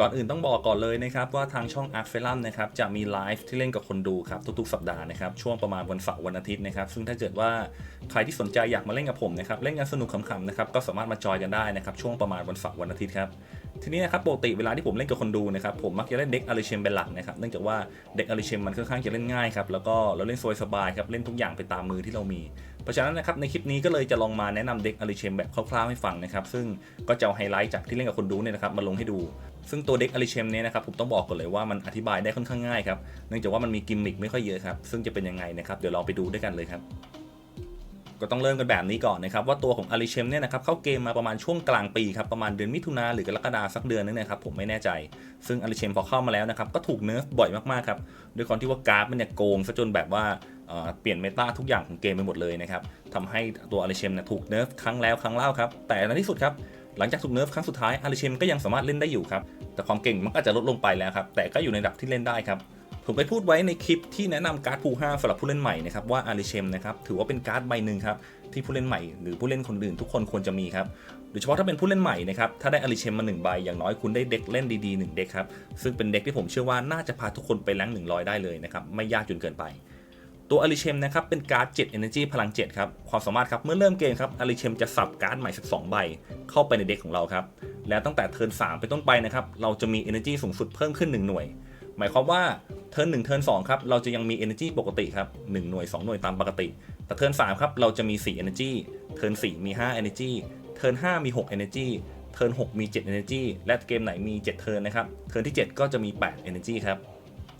ก่อนอื่นต้องบอกก่อนเลยนะครับว่าทางช่อง a r c f e l u m นะครับจะมีไลฟ์ที่เล่นกับคนดูครับทุกๆ สัปดาห์นะครับช่วงประมาณวันเสาร์วันอาทิตย์นะครับซึ่งถ้าเกิดว่าใครที่สนใจอยากมาเล่นกับผมนะครับเล่นกันสนุกขำๆนะครับก็สามารถมาจอยกันได้นะครับช่วงประมาณวันเสาร์วันอาทิตย์ครับทีนี้นะครับปกติเวลาที่ผมเล่นกับคนดูนะครับผมมักจะเล่นเด็กอาริเชมเป็นหลักนะครับเนื่องจากว่าเด็กอาริเชมมันค่อนข้างจะเล่นง่ายครับแล้วก็เราเล่นสบายๆครับเล่นทุกอย่างไปตามมือที่เรามี เพราะฉะนั้นนะครับในคลิปนี้ก็เลยจะลองมาแนะนำเด็กอาริเชมแบบคร่าวๆให้ฟังนะครับ ซึ่งก็จะเอาไฮไลท์จากที่เล่นกับคนดูเนี่ยนะครับมาลงให้ดู ซึ่งตัวเด็กอาริเชมเนี่ยนะครับผมต้องบอกก่อนเลยว่ามันอธิบายได้ค่อนข้างง่ายครับเนื่องจากว่ามันมีกิมมิคไม่ค่อยเยอะครับซึ่งจะเป็นยังไงนะครับเดี๋ยวเราไปดูด้วยกันเลยครับก็ต้องเริ่มกันแบบนี้ก่อนนะครับว่าตัวของอาริเชมเนี่ยนะครับเข้าเกมมาประมาณช่วงกลางปีครับประมาณเดือนมิถุนาหรือกรกฎาสักเดือนนึงนะครับผมไม่แน่ใจ ซึ่งอาริเชมพอเข้ามาแล้วนะครับก็ถูกเนิร์ฟบ่อยมากๆครับด้วยความที่ว่ากร์ดมันเนี่ยโกงซะจนแบบว่า เปลี่ยนเมตาทุกอย่างของเกมไปหมดเลยนะครับทำให้ตัวอาริเชมเนี่ยถูกเนิร์ฟครั้งแล้วครั้งเล่าครับ แต่ในที่สุดครับ หลังจากถูกเนิร์ฟครั้งสุดท้ายอาริเชมก็ยังสามารถเล่นได้อยู่ครับ แต่ความเก่งมันก็จะลดลงไปแล้วครับ แต่ก็อยู่ในระดับที่เล่นได้ครับ ผมไปพูดไว้ในคลิปที่แนะนำการ์ดพูห้าสำหรับผู้เล่นใหม่นะครับว่าอาริเชมนะครับถือว่าเป็นการ์ดใบหนึ่งครับที่ผู้เล่นใหม่หรือผู้เล่นคนอื่นทุกคนควรจะมีครับโดยเฉพาะถ้าเป็นผู้เล่นใหม่นะครับถ้าได้อาริเชมมา1ใบอย่างน้อยคุณได้เด็กเล่นดีๆ1เด็กครับซึ่งเป็นเด็กที่ผมเชื่อว่าน่าจะพาทุกคนไปแรง100 ได้เลยนะครับไม่ยากจนเกินไป ตัวอาริเชมนะครับเป็นการ์ด7 Energy พลัง 7 ครับ ความสามารถครับ เมื่อเริ่มเกมครับอาริเชมจะสับการ์ดใหม่ 12 ใบ เข้าไปในเด็กของเราครับ แล้วตั้งแต่เทิร์น3เป็นต้นไปนะครับ เราจะมี Energy สูงสุดเพิ่มขึ้น 1 หน่วย หมายความว่าเทิร์น1เทิร์น2ครับ เราจะยังมี Energy ปกติครับ 1 หน่วย 2 หน่วยตามปกติ แต่เทิร์น3ครับเราจะมี 4 Energy เทิร์น4มี 5 Energy เทิร์น5มี 6 Energy เทิร์น6มี 7 Energy และเกมไหนมี 7 เทิร์นนะครับ เทิร์นที่ 7 ก็จะมี 8 Energy ครับ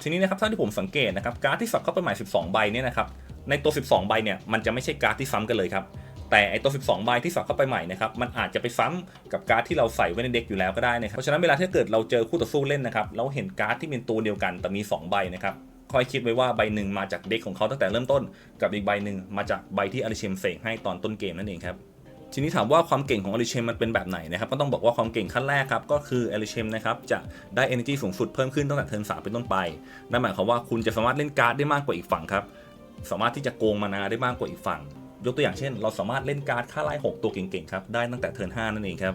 ทีนี้นะครับถ้าที่ผมสังเกตนะครับการ์ดที่สับเข้าไปใหม่ 12 ใบเนี่ยนะครับในตัว 12 ใบเนี่ยมันจะไม่ใช่การ์ดที่ซ้ำกันเลยครับแต่ไอตัว 12 ใบที่สับเข้าไปใหม่นะครับมันอาจจะไปซ้ำกับการ์ดที่เราใส่ไว้ในเด็กอยู่แล้วก็ได้นะครับเพราะฉะนั้นเวลาที่เกิดเราเจอคู่ต่อสู้เล่นนะครับเราเห็นการ์ดที่เป็นตัวเดียวกันแต่มี 2 ใบนะครับค่อยคิดไว้ว่าใบหนึ่งมาจากเด็กของเขาตั้งแต่เริ่มต้น กับอีกใบหนึ่งมาจากใบที่อาริเชมเสกให้ตอนต้นเกมนั่นเองครับ ทีนี้ถามว่าความเก่งของอลิเชมมันเป็นแบบไหนนะครับก็ต้องบอกว่าความเก่งขั้นแรกครับก็คืออลิเชมนะครับจะได้ energy สูงสุดเพิ่มขึ้นตั้งแต่เทิร์นสามเป็นต้นไปนั่นหมายความว่าคุณจะสามารถเล่นการ์ดได้มากกว่าอีกฝั่งครับสามารถที่จะโกงมานาได้มากกว่าอีกฝั่ง ยกตัวอย่างเช่น เราสามารถเล่นการ์ดค่าไล่6ตัวเก่งๆครับได้ตั้งแต่เทิร์นห้านั่นเองครับ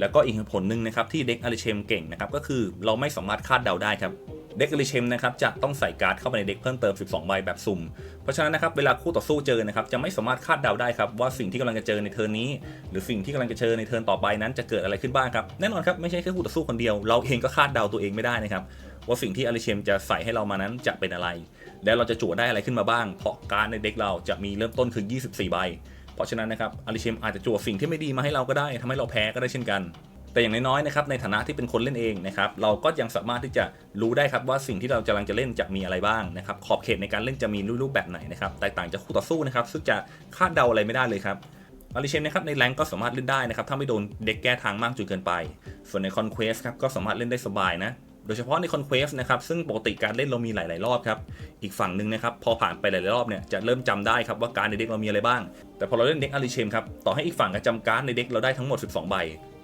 แล้วก็อีกผลหนึ่งนะครับที่เด็กอลิเชมเก่งนะครับก็คือเราไม่สามารถคาดเดาได้ครับ เด็กอลิเชมนะครับจะต้องใส่การ์ดเข้าไปในเด็กเพิ่มเติม 12 ใบแบบสุ่ม เพราะฉะนั้นนะครับเวลาคู่ต่อสู้เจอนะครับจะไม่สามารถคาดเดาได้ครับว่าสิ่งที่กำลังจะเจอในเทิร์นนี้ หรือสิ่งที่กำลังจะเจอในเทิร์นต่อไปนั้นจะเกิดอะไรขึ้นบ้างครับแน่นอนครับไม่ใช่แค่คู่ต่อสู้คนเดียวเราเองก็คาดเดาตัวเองไม่ได้นะครับว่าสิ่งที่อลิเชมจะใส่ให้เรามานั้นจะเป็นอะไร แล้วเราจะจั่วได้อะไรขึ้นมาบ้าง เพราะการดในเด็กเราจะมีเริ่มต้นคือ 24 ใบ เพราะฉะนั้นนะครับอลิเชมอาจจะจั่วสิ่งที่ไม่ดีมาให้เราก็ได้ทำให้เราแพ้ก็ได้เช่นกัน แต่อย่างน้อยๆนะครับในฐานะที่เป็นคนเล่นเองนะครับเราก็ยังสามารถที่จะรู้ได้ครับว่าสิ่งที่เรากำลังจะเล่นจะมีอะไรบ้างนะครับขอบเขตในการเล่นจะมีรูปแบบไหนนะครับแตกต่างจากคู่ต่อสู้นะครับซึ่งจะคาดเดาอะไรไม่ได้เลยครับอาริเชนนะครับในแรงก็สามารถเล่นได้นะครับถ้าไม่โดนเด็กแก้ทางมากจนเกินไป ส่วนในคอนเควสครับก็สามารถเล่นได้สบายนะโดยเฉพาะในคอนเควสนะครับซึ่งปกติการเล่นเรามีหลาย ๆ รอบครับอีกฝั่งหนึ่งนะครับพอผ่านไปหลาย ๆ รอบเนี่ยจะเริ่มจำได้ครับว่าการในเด็กเรามีอะไรบ้าง แต่พอเราเล่นเด็กอาริเชมครับต่อให้อีกฝั่งจะจำการในเด็กเราได้ทั้งหมด 12 ใบ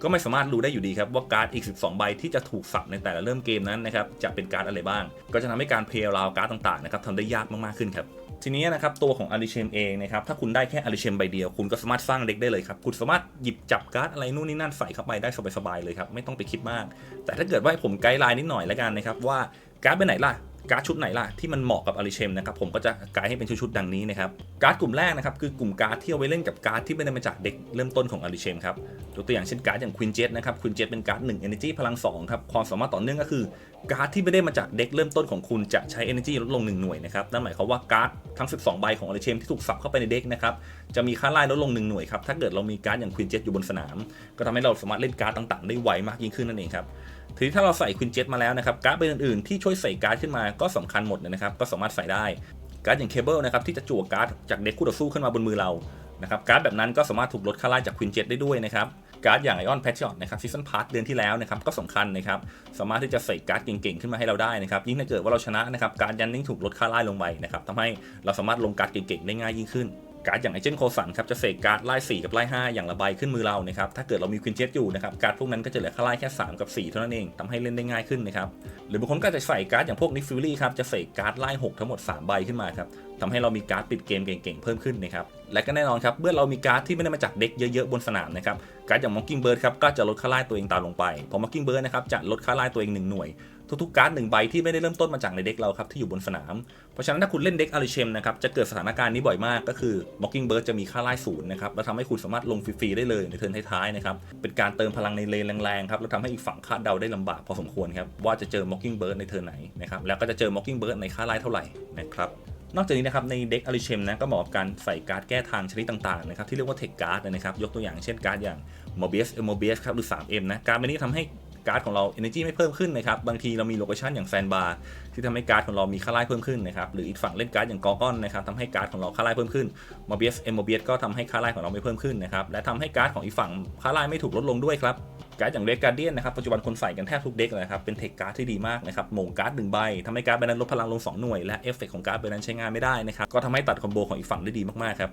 ก็ไม่สามารถรู้ได้อยู่ดีครับว่าการ์ดอีก 12 ใบที่จะถูกสับในแต่ละเริ่มเกมนั้นนะครับจะเป็นการ์ดอะไรบ้าง ก็จะทำให้การเพลย์ราวการ์ดต่างๆนะครับทำได้ยากมากๆขึ้นครับทีนี้นะครับตัวของอาริเชมเองนะครับถ้าคุณได้แค่อาริเชมใบเดียว คุณก็สามารถสร้างเด็กได้เลยครับ คุณสามารถหยิบจับการ์ดอะไรนู่นนี่นั่นใส่เข้าไปได้สบายๆเลยครับไม่ต้องไปคิดมาก แต่ถ้าเกิดว่าให้ผมไกด์ไลน์นิดหน่อยแล้วกันนะครับว่าการ์ดไปไหนล่ะการ์ดชุดไหนล่ะที่มันเหมาะกับอาริเชมนะครับผมก็จะไกด์ให้เป็นชุดๆดังนี้นะครับการ์ดกลุ่มแรกนะครับคือกลุ่มการ์ดที่เอาไว้เล่นกับการ์ดที่ไม่ได้มาจากเด็กเริ่มต้นของอาริเชมครับยกตัวอย่างเช่นการ์ดอย่างควินเจตนะครับควินเจตเป็นการ์ด1 Energy พลัง2ครับความสามารถต่อเนื่องก็คือการ์ดที่ไม่ได้มาจากเด็กเริ่มต้นของคุณจะใช้ Energy ลดลง 1 หน่วยนะครับนั่นหมายความว่าการ์ดทั้ง 12 ใบของอาริเชมที่ถูกสับเข้าไปในเด็กนะครับจะมีค่าไล่ลดลง 1 หน่วยครับถ้าเกิดเรามีการ์ดอย่างควินเจตอยู่บนสนาม ก็ทำให้เราสามารถเล่นการ์ดต่างๆ ได้ไวมากยิ่งขึ้นนั่นเองครับทีนี้ถ้าเราใส่ควินเจ็ตมาแล้วนะครับการ์ดใบอื่นๆที่ช่วยใส่การ์ดขึ้นมาก็สำคัญหมดนะครับก็สามารถใส่ได้ การ์ดอย่างเคเบิลนะครับที่จะจั่วการ์ดจากเด็กคู่ต่อสู้ขึ้นมาบนมือเรานะครับการ์ดแบบนั้นก็สามารถถูกลดค่าไล่จากควินเจ็ตได้ด้วยนะครับการ์ดอย่างไอออนแพทชอตนะครับซีซันพาร์ทเดือนที่แล้วนะครับก็สำคัญนะครับสามารถที่จะใส่การ์ดเก่งๆขึ้นมาให้เราได้นะครับยิ่งถ้าเกิดว่าเราชนะนะครับการ์ดยันนิ่งถูกลดค่าไล่ลงไปนะครับทำให้เราสามารถลงการ์ดเก่งๆได้ง่ายยิ่งขึ้น การ์ดอย่างไอเจนโคสันครับจะเสกการ์ดไล่4กับไล่5อย่างละใบขึ้นมือเรานะครับถ้าเกิดเรามีควินเจ็ตอยู่นะครับการ์ดพวกนั้นก็จะเหลือค่าไล่แค่ 3 กับ 4 เท่านั้นเองทำให้เล่นได้ง่ายขึ้นนะครับหรือบางคนก็จะใส่การ์ดอย่างพวกนิฟิลลี่ครับจะเสกการ์ดไล่6ทั้งหมด 3 ใบขึ้นมาครับทำให้เรามีการ์ดปิดเกมเก่งๆ เพิ่มขึ้นนะครับ และก็แน่นอนครับ เมื่อเรามีการ์ดที่ไม่ได้มาจากเด็กเยอะๆ บนสนามนะครับ การ์ดอย่าง Mockingbird ครับ ก็จะลดค่าไล่ตัวเองตามลงไปพราะ Mockingbird นะครับ จะลดค่าไล่ตัวเอง 1 หน่วย ทุกๆการ์ดหนึ่งใบที่ไม่ได้เริ่มต้นมาจากในเด็กเราครับที่อยู่บนสนาม เพราะฉะนั้นถ้าคุณเล่นเด็กอาริเชมนะครับจะเกิดสถานการณ์นี้บ่อยมากก็คือ Mockingbird จะมีค่าไล่ศูนย์นะครับแล้วทำให้คุณสามารถลงฟรีๆได้เลยในเทิร์นท้ายๆนะครับเป็นการเติมพลังในเลนแรงๆครับแล้วทำให้อีกฝั่งคาดเดาได้ลำบากพอสมควรครับว่าจะเจอ Mockingbird ในเทิร์นไหนนะครับแล้วก็จะเจอ Mockingbird ในค่าไล่เท่าไหร่นะครับนอกจากนี้นะครับในเด็กอาริเชมนะก็เหมาะกับการใส่การ์ดแก้ทางชนิดต่างๆนะครับที่เรียกว่าเทคการ์ดนะครับยกตัวอย่างเช่นการ์ดอย่าง m o b i u s m o b i u s ครับหรือ 3M นะการ์ดใบนี้ทำให้ การ์ดของเรา energy ไม่เพิ่มขึ้นนะครับ บางทีเรามีโลเคชันอย่างแซนบาร์ที่ทำให้การ์ดของเรามีค่าไล่เพิ่มขึ้นนะครับหรืออีกฝั่งเล่นการ์ดอย่างกอกอนนะครับทำให้การ์ดของเราค่าไล่เพิ่มขึ้น m o b i u s m o b i u s ก็ทำให้ค่าไล่ของเราไม่เพิ่มขึ้นนะครับและทำให้การ์ดของอีกฝั่งค่าไล่ไม่ถูกลดลงด้วยครับ การ์ดอย่างเรดการเดียนนะครับปัจจุบันคนใส่กันแทบทุกเด็กเลยครับเป็นเทคการ์ดที่ดีมากนะครับโหมงการ์ดหนึ่งใบทำให้การ์ดใบนั้นลดพลังลง 2 หน่วยและเอฟเฟกของการ์ดใบนั้นใช้งานไม่ได้นะครับก็ทำให้ตัดคอมโบของอีกฝั่งได้ดีมากๆครับ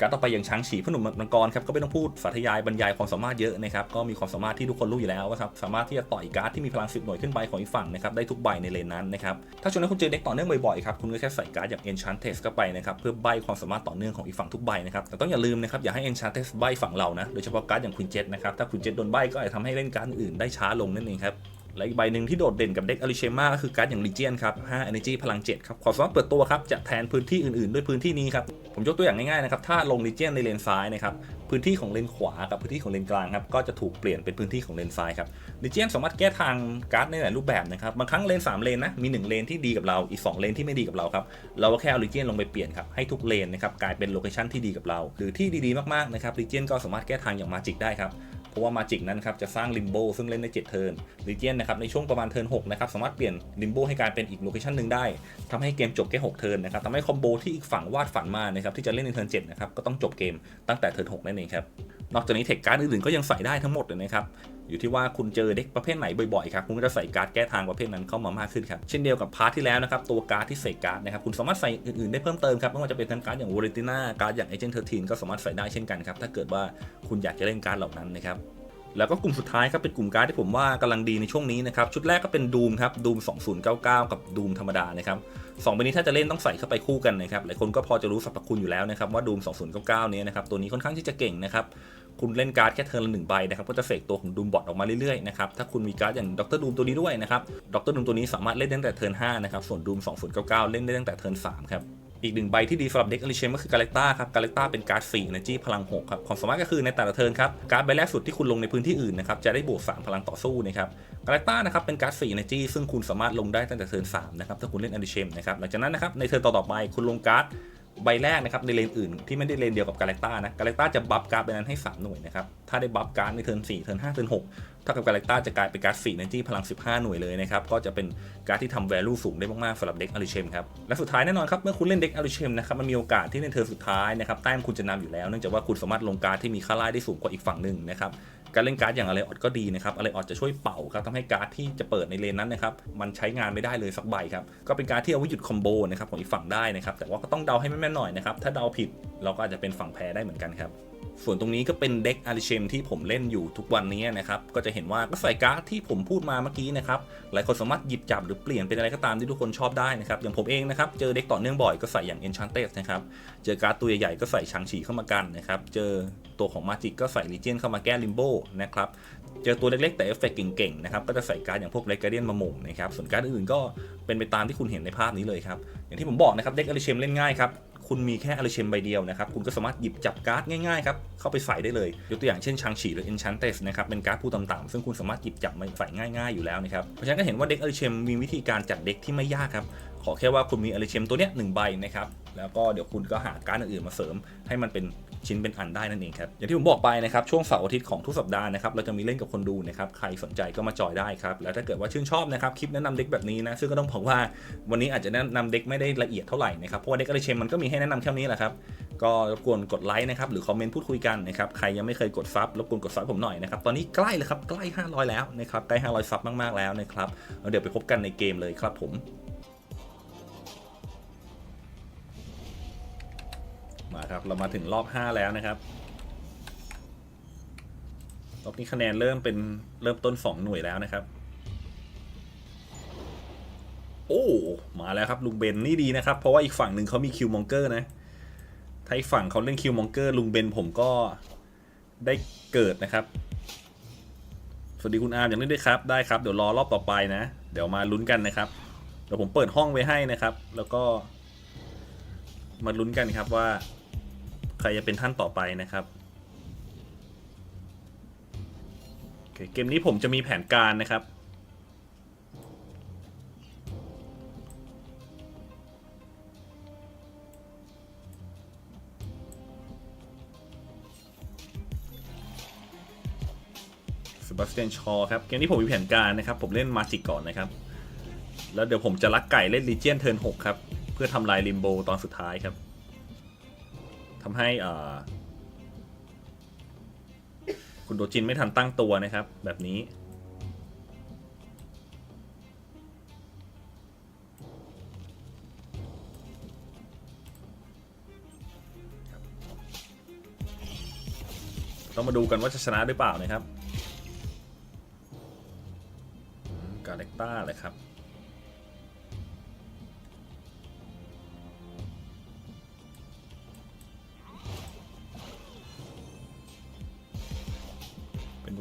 การต่อไปอย่างช้างฉีพหนุ่มมังกรครับก็ไม่ต้องพูดสาธยายบรรยายความสามารถเยอะนะครับก็มีความสามารถที่ทุกคนรู้อยู่แล้วครับสามารถที่จะต่อยการ์ดที่มีพลัง10หน่วยขึ้นไปของอีกฝั่งนะครับได้ทุกใบในเลนนั้นนะครับถ้าช่วงนั้นคุณเจอเด็กต่อเนื่องบ่อยๆครับคุณก็แค่ใส่การ์ดอย่าง Enchantress เข้าไปนะครับเพื่อใบความสามารถต่อเนื่องของอีกฝั่งทุกใบนะครับแต่ต้องอย่าลืมนะครับอย่าให้ Enchantress ใบฝั่งเรานะโดยเฉพาะการ์ดอย่างคุณเจตนะครับถ้าคุณเจตโดนใบก็อาจจะทำให้เล่นการ์ดอื่นได้ช้าลงนั่นเองครับและอีกใบหนึ่งที่โดดเด่นกับเด็กอลิเชมาก็คือการ์ดอย่าง Legion ครับ5 Energy พลัง 7 ครับ ความสามารถเปิดตัวครับ จะแทนพื้นที่อื่นๆ ด้วยพื้นที่นี้ครับ ผมยกตัวอย่างง่ายๆนะครับ ถ้าลง Legion ในเลนซ้ายนะครับ พื้นที่ของเลนขวากับพื้นที่ของเลนกลางครับ ก็จะถูกเปลี่ยนเป็นพื้นที่ของเลนซ้ายครับ Legion สามารถแก้ทางการ์ดในหลายรูปแบบนะครับ บางครั้งเลน3เลนนะ มี 1 เลนที่ดีกับเรา อีก 2 เลนที่ไม่ดีกับเราครับ เราก็แค่เอา Legion ลงไปเปลี่ยนครับ ให้ทุกเลนนะครับกลายเป็นโลเคชันที่ดีกับเรา หรือที่ดีๆมากๆนะครับ Legion ก็สามารถแก้ทางอย่างมาจิกได้ครับ เพราะว่ามาจิกนั้นครับจะสร้างลิมโบซึ่งเล่นได้7เทิร์นลีเจียนนะครับในช่วงประมาณเทิร์น6นะครับสามารถเปลี่ยนลิมโบให้กลายเป็นอีกโลเคชันหนึ่งได้ทำให้เกมจบแค่6เทิร์นนะครับทำให้คอมโบที่อีกฝั่งวาดฝันมานะครับที่จะเล่นในเทิร์น7นะครับก็ต้องจบเกมตั้งแต่เทิร์น6นั่นเองครับนอกจากนี้เทคการ์ดอื่นๆก็ยังใส่ได้ทั้งหมดเลยนะครับ อยู่ที่ว่าคุณเจอเด็กประเภทไหนบ่อยๆครับคุณก็จะใส่การ์ดแก้ทางประเภทนั้นเข้ามามากขึ้นครับเช่นเดียวกับพาร์ทที่แล้วนะครับตัวการ์ดที่ใส่การ์ดนะครับคุณสามารถใส่อื่นๆได้เพิ่มเติมครับไม่ว่าจะเป็นทั้งการ์ดอย่างวอลติน่าการ์ดอย่างเอเจนต์เทอร์ทีนก็สามารถใส่ได้เช่นกันครับถ้าเกิดว่าคุณอยากจะเล่นการ์ดเหล่านั้นนะครับแล้วก็กลุ่มสุดท้ายครับเป็นกลุ่มการ์ดที่ผมว่ากำลังดีในช่วงนี้นะครับชุดแรกก็เป็นดูมครับดูม2099 กับดูมธรรมดานะครับสองใบนี้ถ้าจะเล่นต้องใส่เข้าไปคู่กันนะครับหลายคนก็พอจะรู้สรรพคุณอยู่แล้วนะครับว่าดูม2099 เนี้ยนะครับตัวนี้ค่อนข้างที่จะเก่งนะครับ คุณเล่นการ์ดแค่เทิร์นละหนึ่งใบนะครับก็จะเสกตัวของดูมบอทออกมาเรื่อยๆนะครับถ้าคุณมีการ์ดอย่างดรดูมตัวนี้ด้วยนะครับดรดูมตัวนี้สามารถเล่นตั้งแต่เทิร์น5นะครับส่วนดูม2099 เล่นได้ตั้งแต่เทิร์น3ครับอีกหนึ่งใบที่ดีสำหรับเด็กอลิเชมก็คือกาเลต้าครับกาเลต้าเป็นการ์ด4 Energy พลัง6ครับความสามารถก็คือในแต่ละเทิร์นครับการ์ดใบแรกสุดที่คุณลงในพื้นที่อื่นนะครับจะได้บวก3พลังต่อสู้นะครับกาเลต้านะครับเป็นการ์ด4 Energy ซึ่งคุณสามารถลงได้ตั้งแต่เทิร์น3นะครับถ้าคุณเล่นอลิเชมนะครับหลังจากนั้นนะครับในเทิร์นต่อๆไปคุณลงการ์ด ใบแรกนะครับในเลนอื่นที่ไม่ได้เลนเดียวกับกาเลต้านะกาเลต้าจะบัฟการ์ดใบนั้นให้ 3 หน่วยนะครับถ้าได้บัฟการ์ดในเทิร์น4เทิร์น5เทิร์น6ถ้ากับกาแล็กต้าจะกลายเป็นการ์ด4 Energy พลัง 15 หน่วยเลยนะครับก็จะเป็นการ์ดที่ทำ value สูงได้มากๆสำหรับเด็กอลิเชมครับและสุดท้ายแน่นอนครับเมื่อคุณเล่นเด็กอลิเชมนะครับมันมีโอกาสที่ในเทิร์นสุดท้ายนะครับแต้มคุณจะนำอยู่แล้วเนื่องจากว่าคุณสามารถลงการ์ดที่มีค่าไล่ได้สูงกว่าอีกฝั่งหนึ่งนะครับ การเล่นการ์ดอย่างอะไรออดก็ดีนะครับอะไรออดจะช่วยเป่าครับทำให้การ์ดที่จะเปิดในเลนนั้นนะครับมันใช้งานไม่ได้เลยสักใบครับก็เป็นการ์ดที่เอาไว้หยุดคอมโบนะครับของอีกฝั่งได้นะครับแต่ว่าก็ต้องเดาให้แม่นๆหน่อยนะครับถ้าเดาผิดเราก็อาจจะเป็นฝั่งแพ้ได้เหมือนกันครับ ส่วนตรงนี้ก็เป็นเด็กอาริเชมที่ผมเล่นอยู่ทุกวันนี้นะครับ ก็จะเห็นว่าก็ใส่การ์ดที่ผมพูดมาเมื่อกี้นะครับ หลายคนสามารถหยิบจับหรือเปลี่ยนเป็นอะไรก็ตามที่ทุกคนชอบได้นะครับ อย่างผมเองนะครับ เจอเด็กต่อเนื่องบ่อยก็ใส่อย่าง Enchanted นะครับ เจอการ์ดตัวใหญ่ๆก็ใส่ชังฉีเข้ามากันนะครับ เจอตัวของมาจิกก็ใส่ลีเจียนเข้ามาแก้ลิมโบนะครับ เจอตัวเล็กๆแต่เอฟเฟกต์เก่งๆนะครับ ก็จะใส่การ์ดอย่างพวกเลกาเดียนมาหม่งนะครับ ส่วนการ์ดอื่นๆก็เป็นไปตามที่คุณเห็นในภาพนี้เลยครับ อย่างที่ผมบอกนะครับ เด็กอาริเชมเล่นง่ายครับ คุณมีแค่อาริเชมใบเดียวนะครับ คุณก็สามารถหยิบจับการ์ดง่ายๆครับ เข้าไปใส่ได้เลย ยกตัวอย่างเช่นชังฉีหรือเอนชันเตสนะครับ เป็นการ์ดผู้ต่ำๆซึ่งคุณสามารถหยิบจับมาใส่ง่ายๆอยู่แล้วนะครับ เพราะฉะนั้นก็เห็นว่าเด็กอาริเชมมีวิธีการจัดเด็กที่ไม่ยากครับขอแค่ว่าคุณมีอาริเชมตัวเนี้ยหนึ่งใบนะครับแล้วก็เดี๋ยวคุณก็หาการ์ดอื่นๆมาเสริมให้มันเป็น ชิ้นเป็นอันได้นั่นเองครับอย่างที่ผมบอกไปนะครับช่วงเสาร์อาทิตย์ของทุกสัปดาห์นะครับเราจะมีเล่นกับคนดูนะครับใครสนใจก็มาจอยได้ครับแล้วถ้าเกิดว่าชื่นชอบนะครับคลิปแนะนำเด็กแบบนี้นะซึ่งก็ต้องบอกว่าวันนี้อาจจะแนะนำเด็กไม่ได้ละเอียดเท่าไหร่นะครับเพราะว่าเด็กอะไรเชมมันก็มีให้แนะนำแค่นี้แหละครับก็รบกวนกดไลค์นะครับหรือคอมเมนต์พูดคุยกันนะครับใครยังไม่เคยกดซับรบกวนกดซับผมหน่อยนะครับตอนนี้ใกล้เลยครับใกล้ 500 แล้วนะครับใกล้ 500ซับมากๆแล้วนะครับเดี๋ยวไปพบกันในเกมเลยครับผม มาครับ เรามาถึงรอบ 5 แล้วนะครับ รอบนี้คะแนนเริ่มเป็นเริ่มต้น 2 หน่วยแล้วนะครับ โอ้ มาแล้วครับลุงเบนนี่ดีนะครับ เพราะว่าอีกฝั่งหนึ่งเขามีคิวมองเกอร์นะ ถ้าอีกฝั่งเขาเล่นคิวมองเกอร์ลุงเบนผมก็ได้เกิดนะครับ สวัสดีคุณอาร์มอย่างนี้ด้วยครับ ได้ครับ เดี๋ยวรอรอบต่อไปนะ เดี๋ยวมาลุ้นกันนะครับ เดี๋ยวผมเปิดห้องไว้ให้นะครับ แล้วก็มาลุ้นกันครับว่า ครจะเป็นท่านต่อไปนะครับเคเกมนี้ผมจะมีแผนการนะครับสบาสเตียนชอครับ เกมนี้ผมมีแผนการนะครับ ผมเล่นมาจิกก่อนนะครับ แล้วเดี๋ยวผมจะลักไก่เล่นลีเจียนเทิร์น6ครับ เพื่อทำลายลิมโบตอนสุดท้ายครับ ทำให้อ่าคุณโดจินไม่ทันตั้งตัวนะครับ แบบนี้ ต้องมาดูกันว่าจะชนะหรือเปล่านะครับ กาเล็กต้าเลยครับ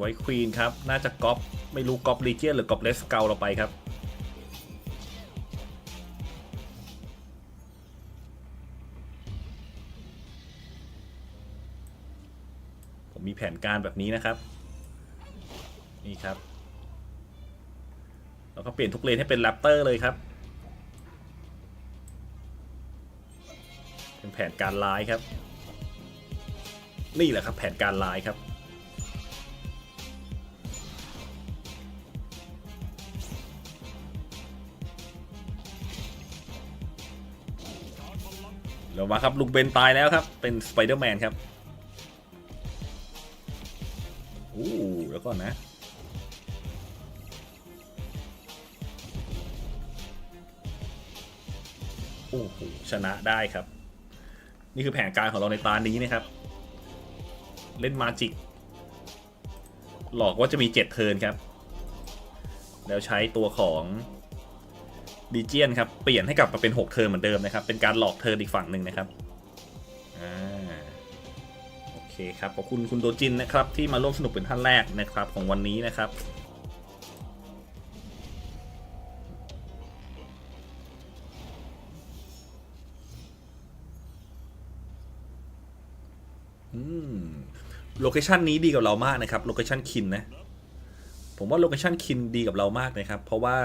ไวท์ควีนครับ น่าจะก๊อปไม่รู้ก๊อปลีเจียนหรือก๊อปเลสเกลเราไปครับ ผมมีแผนการแบบนี้นะครับ นี่ครับแล้วก็เปลี่ยนทุกเลนให้เป็นแรปเตอร์เลยครับ เป็นแผนการร้ายครับ นี่แหละครับแผนการร้ายครับ เรามาครับลุงเบนตายแล้วครับ เป็นสไปเดอร์แมนครับอู้แล้วก่อนนะโอ้โหชนะได้ครับ นี่คือแผนการของเราในตานี้นะครับ เล่นมาจิก หลอกว่าจะมี7เทิร์นครับ แล้วใช้ตัวของ ดีเจียนครับ เปลี่ยนให้กลับมาเป็น 6เทิร์นเหมือนเดิมนะครับ เป็นการหลอกเทิร์นอีกฝั่งหนึ่งนะครับ อ่า โอเคครับ ขอบคุณคุณโดจินนะครับ ที่มาร่วมสนุกเป็นท่านแรกนะครับ ของวันนี้นะครับอืมโลเคชันนี้ดีกับเรามากนะครับ โลเคชันคินนะ ผมว่าโลเคชันคินดีกับเรามากนะครับ เพราะว่า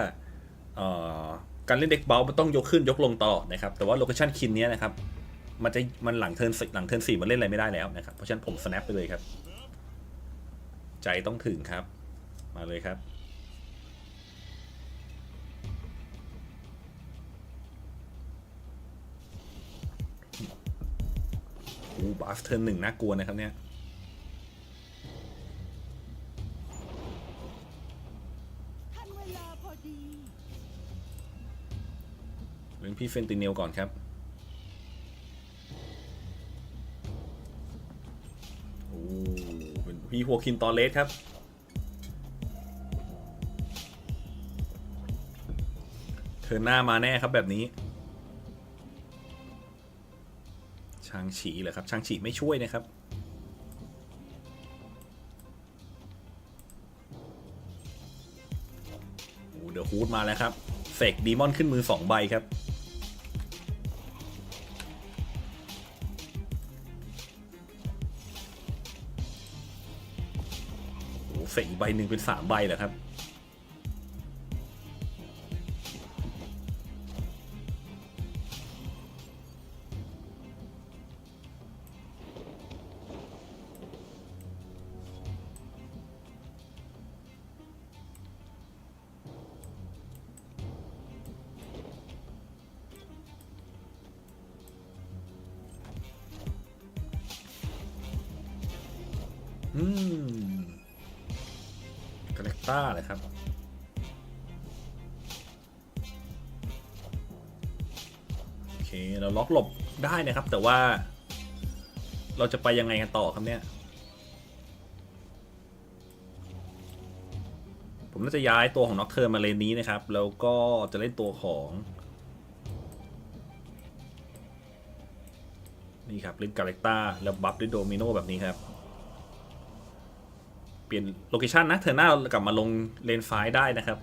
เอ่อ การเล่นเด็กเบลมันต้องยกขึ้นยกลงตลอดนะครับ แต่ว่าโลเคชันคินเนี้ยนะครับ มันจะมันหลังเทิร์นหลังเทิร์นสี่มันเล่นอะไรไม่ได้แล้วนะครับ เพราะฉะนั้นผม snap ไปเลยครับ ใจต้องถึงครับ มาเลยครับโอ้บาสเทิร์นหนึ่งน่ากลัวนะครับเนี่ย เล่นพี่เฟนติเนลก่อนครับโอ้เป็นพี่หัวคินตอเลสครับเทิร์นหน้ามาแน่ครับแบบนี้ช่างฉีเหรอครับช่างฉีไม่ช่วยนะครับโอ้เดอะฮูดมาแล้วครับเสกดีมอนขึ้นมือ 2 ใบครับ สกอีกใบหนึ่งเป็น3ใบเหรอครับ อืม ต้าเลยครับ โอเค เราล็อกหลบได้นะครับ แต่ว่า เราจะไปยังไงกันต่อครับเนี่ย ผมน่าจะย้ายตัวของน็อกเทอร์มาเลนนี้นะครับ แล้วก็จะเล่นตัวของ นี่ครับเล่นกาเลกตาแล้วบัฟด้วยโดมิโนแบบนี้ครับ เปลี่ยนโลเคชันนะเธอหน้ากลับมาลงเลนซ้ายได้นะครับ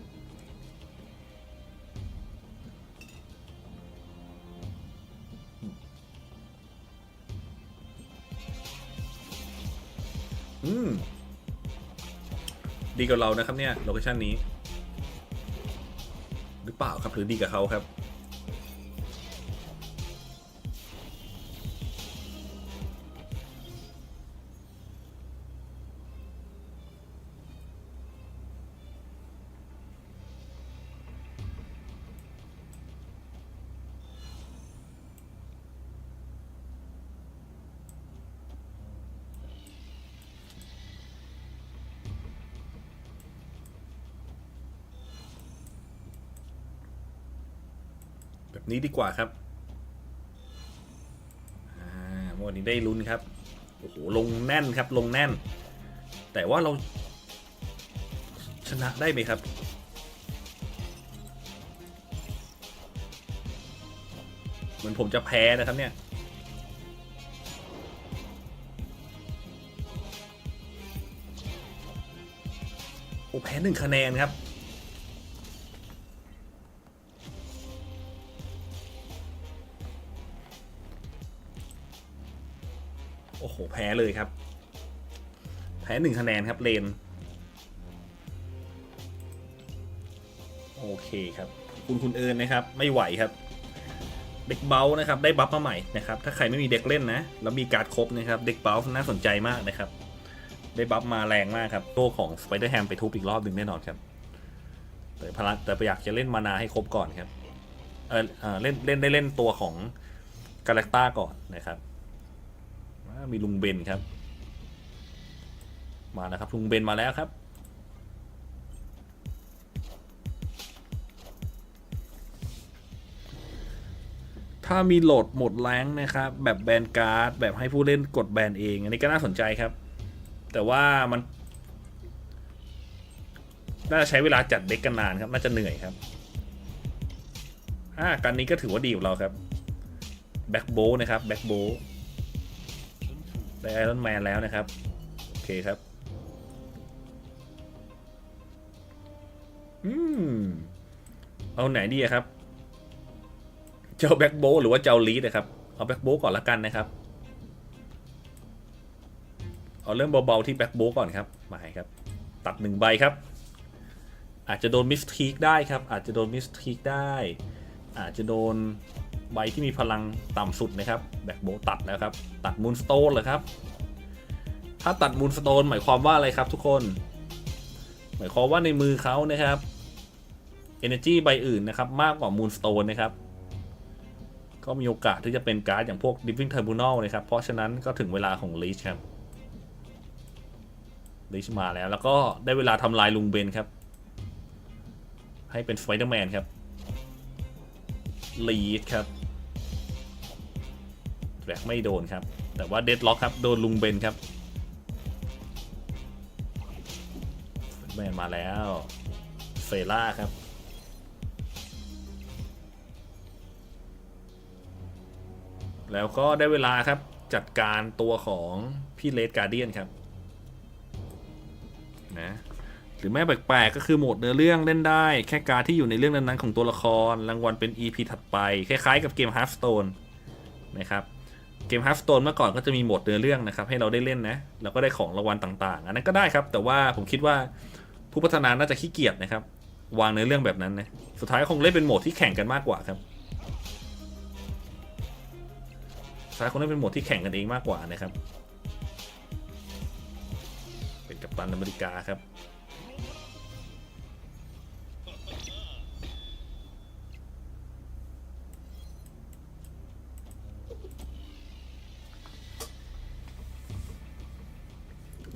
อืมดีกับเรานะครับเนี่ยโลเคชันนี้ หรือเปล่าครับหรือดีกับเขาครับ นี้ดีกว่าครับวันนี้ได้ลุ้นครับ โอ้โห ลงแน่นครับ ลงแน่น แต่ว่าเรา ชนะได้ไหมครับ เหมือนผมจะแพ้นะครับเนี่ย โอ้แพ้หนึ่งคะแนนครับ เลยครับ แพ้หนึ่งคะแนนครับเลน โอเคครับ คุณคุณเอิญนะครับ ไม่ไหวครับ เด็กเบลนะครับ ได้บัฟมาใหม่นะครับ ถ้าใครไม่มีเด็กเล่นนะ แล้วมีการ์ดครบนะครับ เด็กเบลน่าสนใจมากนะครับ ได้บัฟมาแรงมากครับโตัวของสไปเดอร์แฮมไปทุบอีกรอบหนึ่งแน่นอนครับ แต่พลังแต่อยากจะเล่นมานาให้ครบก่อนครับ เออเออเล่นเล่นได้เล่นตัวของกาแล็กตาก่อนนะครับ มีลุงเบนครับ มาแล้วครับลุงเบนมาแล้วครับ ถ้ามีโหลดหมดแรงนะครับ แบบแบนการ์ดแบบให้ผู้เล่นกดแบนเอง อันนี้ก็น่าสนใจครับ แต่ว่ามันน่าจะใช้เวลาจัดเด็กกันนานครับ น่าจะเหนื่อยครับ อ่าการนี้ก็ถือว่าดีกับเราครับ แบ็กโบนะครับ แบ็กโบ ได้ไอรอนแมนแล้วนะครับ โอเคครับ อืม เอาไหนดีครับ เจ้าแบ็กโบหรือว่าเจ้าลีดนะครับ เอาแบ็กโบก่อนละกันนะครับ เอาเริ่มเบาๆที่แบ็กโบก่อนครับมาครับ ตัดหนึ่งใบครับ อาจจะโดนมิสทีกได้ครับ อาจจะโดนมิสทีกได้ อาจจะโดน ใบที่มีพลังต่ำสุดนะครับแบ็กโบตัดแล้วครับ ตัดมูนสโตนเหรอครับ ถ้าตัดมูนสโตนหมายความว่าอะไรครับทุกคน หมายความว่าในมือเขานะครับ Energy ใบอื่นนะครับ มากกว่ามูนสโตนนะครับ ก็มีโอกาสที่จะเป็นการ์ดอย่างพวก Living Tribunal นะครับ เพราะฉะนั้นก็ถึงเวลาของ Leech ครับ Leech มาแล้ว แล้วก็ได้เวลาทำลายลุงเบนครับ ให้เป็น Spider-Man ครับ ลีดครับแบกไม่โดนครับ แต่ว่าเดดล็อกครับ โดนลุงเบนครับแมนมาแล้วเซล่าครับแล้วก็ได้เวลาครับจัดการตัวของพี่เลดการเดียนครับนะ หรือไม่แปลกๆก็คือโหมดเนื้อเรื่องเล่นได้ แค่การที่อยู่ในเรื่องนั้นๆของตัวละคร รางวัลเป็น EP ถัดไป คล้ายๆกับเกม Hearthstone นะครับเกม Hearthstone เมื่อก่อนก็จะมีโหมดเนื้อเรื่องนะครับให้เราได้เล่นนะแล้วก็ได้ของรางวัลต่างๆ อันนั้นก็ได้ครับ แต่ว่าผมคิดว่าผู้พัฒนาน่าจะขี้เกียจนะครับ วางเนื้อเรื่องแบบนั้นนะสุดท้ายคงเล่นเป็นโหมดที่แข่งกันมากกว่าครับสุดท้ายคงเล่นเป็นโหมดที่แข่งกันเองมากกว่านะครับ เป็นกัปตันอเมริกาครับ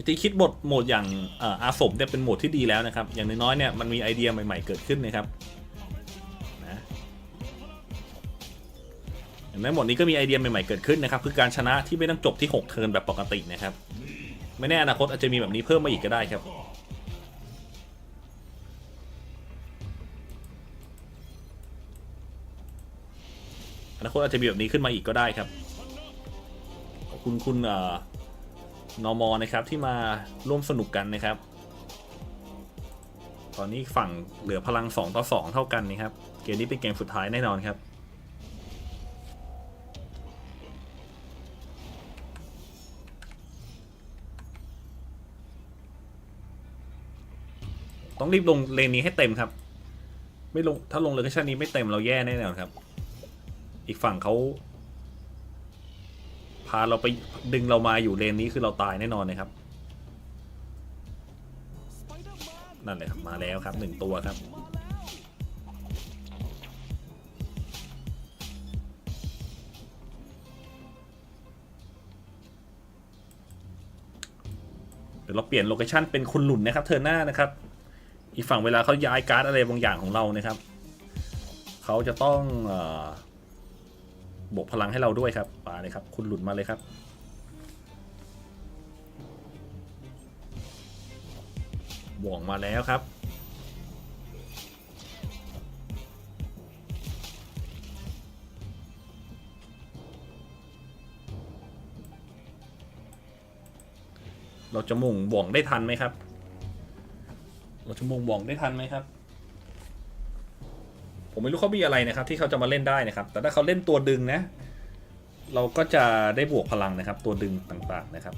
ที่คิดบทโหมดอย่างอาสมเนี่ยเป็นโหมดที่ดีแล้วนะครับ อย่างน้อยๆเนี่ยมันมีไอเดียใหม่ๆเกิดขึ้นนะครับนะอย่างในโหมดนี้ก็มีไอเดียใหม่ๆเกิดขึ้นนะครับ คือการชนะที่ไม่ต้องจบที่ 6 เทิร์นแบบปกตินะครับ ไม่แน่อนาคตอาจจะมีแบบนี้เพิ่มมาอีกก็ได้ครับอนาคตอาจจะมีแบบนี้ขึ้นมาอีกก็ได้ครับ ขอบคุณคุณเอ่อ นอมอนะครับที่มาร่วมสนุกกันนะครับ ตอนนี้ฝั่งเหลือพลัง 2 ต่อ 2 เท่ากันนะครับ เกมนี้เป็นเกมสุดท้ายแน่นอนครับต้องรีบลงเลนนี้ให้เต็มครับ ไม่ลงถ้าลงเลเคชั่นนี้ไม่เต็มเราแย่แน่นอนครับ อีกฝั่งเขา พาเราไปดึงเรามาอยู่เลนนี้คือเราตายแน่นอนนะครับนั่นแหละครับมาแล้วครับหนึ่งตัวครับเดี๋ยวเราเปลี่ยนโลเคชันเป็นคุณหลุนนะครับเทอร์หน้านะครับ อีกฝั่งเวลาเขาย้ายการ์ดอะไรบางอย่างของเรานะครับเขาจะต้องอ บวกพลังให้เราด้วยครับมาเลยครับ คุณหลุนมาเลยครับบวกมาแล้วครับ เราจะมุ่งบ่วงได้ทันไหมครับ เราจะมุ่งบ่วงได้ทันไหมครับ ผมไม่รู้เขามีอะไรนะครับ ที่เขาจะมาเล่นได้นะครับ แต่ถ้าเขาเล่นตัวดึงนะ เราก็จะได้บวกพลังนะครับ ตัวดึงต่างๆนะครับ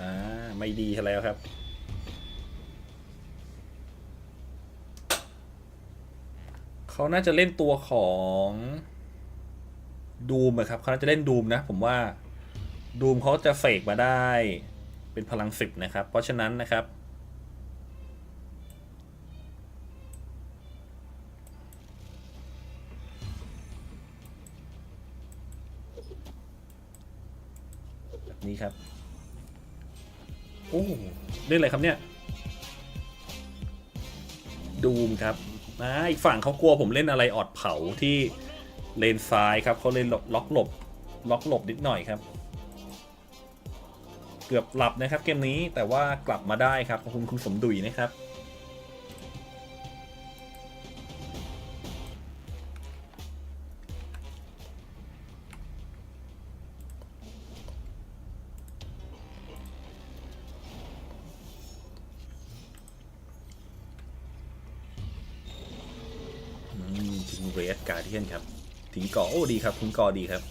อาไม่ดีแล้วครับ เขาน่าจะเล่นตัวของ ดูมครับเขาน่าจะเล่นดูมนะ ผมว่าดูมเขาจะเฟกมาได้เป็นพลังสิบนะครับ เพราะฉะนั้นนะครับ แบบนี้ครับ โอ้เล่นอะไรครับเนี่ย ดูมครับนะอีกฝั่งเขากลัวผมเล่นอะไรออดเผาที่ เลนซ้ายครับเขาเลยล็อกหลบล็อกหลบนิดหน่อยครับ เกือบหลับนะครับเกมนี้แต่ว่ากลับมาได้ครับขอบคุณคุณสมดุยนะครับ ทิ้งก่อโอ้ดีครับทิ้งก่อดีครับ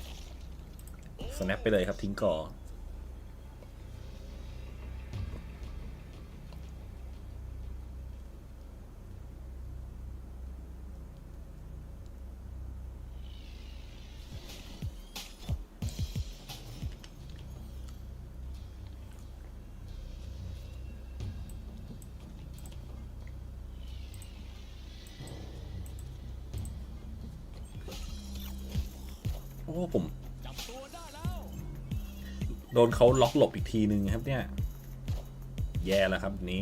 สแนปไปเลยครับทิ้งก่อ ผม โดนเขาล็อกหลบอีกทีหนึ่งครับเนี่ย แย่แล้วครับนี้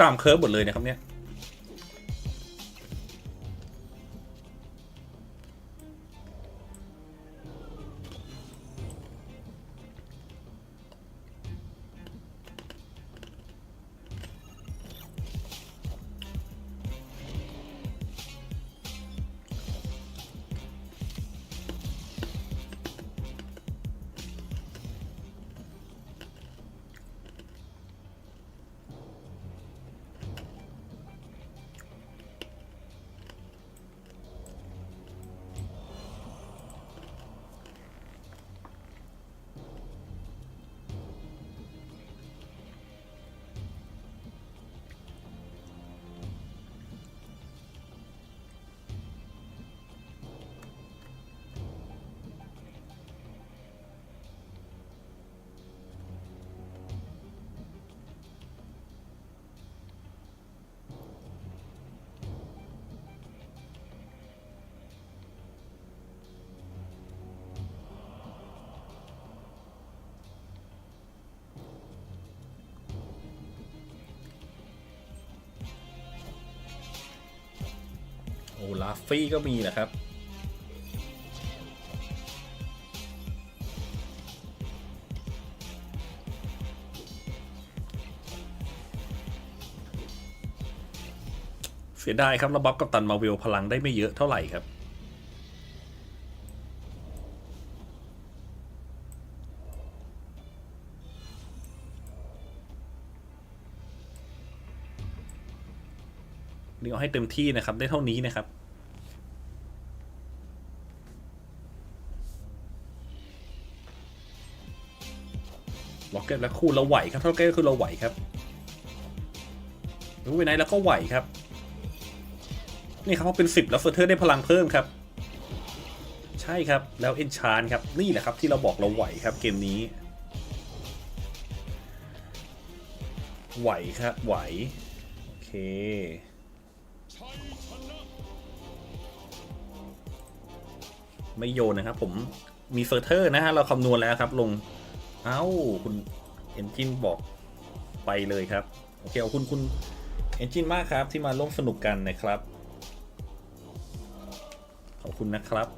ตามเคิร์ฟหมดเลยนะครับเนี่ย อ้ลาฟฟี่ก็มีแหละครับ เสียดายครับระบับกับตันมาเวลพลังได้ไม่เยอะเท่าไหร่ครับ ให้เต็มที่นะครับ ได้เท่านี้นะครับล็อกเก็ตและคู่เราไหวครับเท่าเก็คือเราไหวครับรู้ไปไหนแล้วก็ไหวครับ นี่ครับพอเป็นสิบแล้วเฟอร์เทอร์ได้พลังเพิ่มครับ ใช่ครับแล้วเอนชานครับ นี่แหละครับที่เราบอกเราไหวครับเกมนี้ ไหวครับไหว โอเค ไม่โยนนะครับผมมีเฟอร์เทอร์นะฮะเราคำนวณแล้วครับลง เอ้าคุณเอนจินบอกไปเลยครับ โอเคขอบคุณคุณเอนจินมากครับที่มาร่วมสนุกกันนะครับ ขอบคุณนะครับ